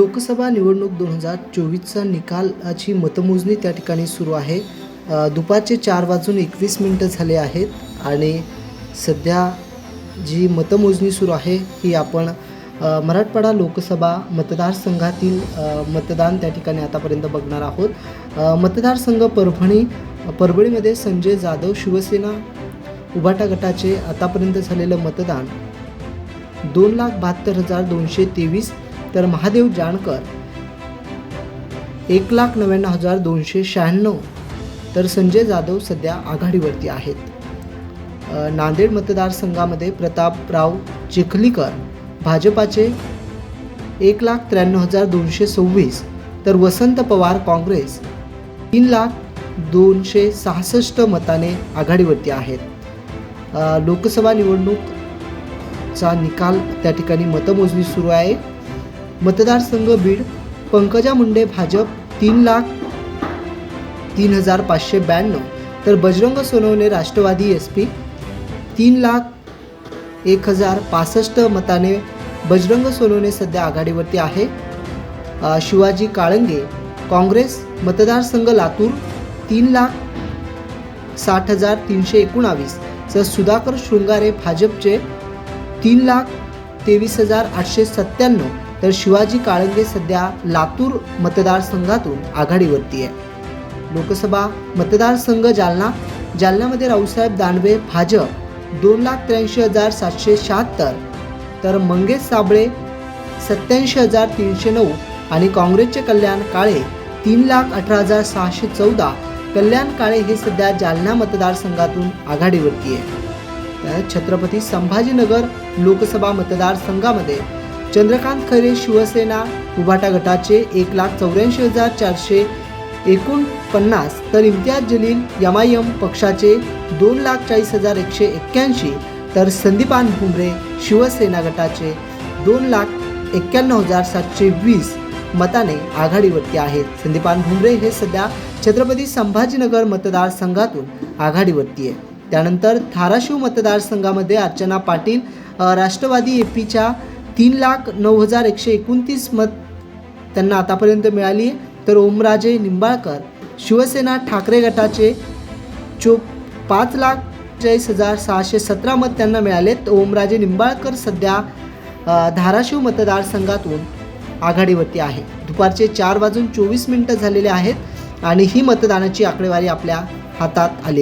लोकसभा निवडणूक दोन हजार चोवीसचा निकालाची मतमोजणी त्या ठिकाणी सुरू आहे. दुपारचे चार वाजून एकवीस मिनटं झाले आहेत आणि सध्या जी मतमोजणी सुरू आहे ही आपण मराठवाडा लोकसभा मतदारसंघातील मतदान त्या ठिकाणी आतापर्यंत बघणार आहोत. मतदारसंघ परभणी परभणीमध्ये संजय जाधव शिवसेना उभाटा गटाचे आतापर्यंत झालेलं मतदान दोन लाख बहात्तर हजार दोनशे तेवीस तर महादेव जानकर एक लाख नव्याण्णव हजार दोनशे शहाण्णव. तर संजय जाधव सध्या आघाडीवरती आहेत. नांदेड मतदारसंघामध्ये प्रतापराव चिखलीकर भाजपाचे एक लाख त्र्याण्णव हजार दोनशे सव्वीस. तर वसंत पवार काँग्रेस तीन लाख दोनशे सहासष्ट मताने आघाडीवरती आहेत. लोकसभा निवडणूक चा निकाल त्या ठिकाणी मतमोजणी सुरू आहे. मतदारसंघ बीड पंकजा मुंडे भाजप तीन लाख तीन हजार पाचशे ब्याण्णव. तर बजरंग सोनवणे राष्ट्रवादी एस पी तीन लाख एक हजार पासष्ट मताने बजरंग सोनवणे सध्या आघाडीवरती आहे. शिवाजी काळंगे काँग्रेस मतदारसंघ लातूर तीन लाख साठ हजार तीनशे एकोणावीस. तर सुधाकर शृंगारे भाजपचे तीन लाख तेवीस हजार आठशे सत्त्याण्णव. तर शिवाजी काळंगे सध्या लातूर मतदारसंघातून आघाडीवरती आहे. लोकसभा मतदारसंघ जालना जालन्यामध्ये रावसाहेब दानवे भाजप दोन लाख त्र्याऐंशी हजार सातशे शहात्तर तर मंगेश साबळे सत्याऐंशी हजार तीनशे नऊ आणि काँग्रेसचे कल्याण काळे तीन लाख अठरा हजार सहाशे चौदा कल्याण काळे हे सध्या जालना मतदारसंघातून आघाडीवरती आहे. तर छत्रपती संभाजीनगर लोकसभा मतदारसंघामध्ये चंद्रकांत खरे शिवसेना उभाटा गटाचे एक लाख चौऱ्याऐंशी हजार चारशे एकोणपन्नास तर इम्तियाज जलील यमायम आय पक्षाचे दोन लाख चाळीस हजार एकशे एक्क्याऐंशी तर संदीपान भुमरे शिवसेना गटाचे दोन लाख एक्क्याण्णव हजार सातशे वीस मताने आघाडीवरती आहेत. संदीपान भुमरे हे सध्या छत्रपती संभाजीनगर मतदारसंघातून आघाडीवरती आहे त्यानंतर धाराशिव मतदारसंघामध्ये अर्चना पाटील राष्ट्रवादी एपीच्या तीन लाख नऊ हजार एकशे एकोणतीस मत त्यांना आतापर्यंत मिळाली तर ओमराजे निंबाळकर शिवसेना ठाकरे गटाचे चो पाच लाख चाळीस हजार सहाशे सतरा मत त्यांना मिळाले तर ओमराजे निंबाळकर सध्या धाराशिव मतदारसंघातून आघाडीवरती आहे. दुपारचे चार वाजून चोवीस मिनटं झालेले आहेत आणि ही मतदानाची आकडेवारी आपल्या हातात आलेली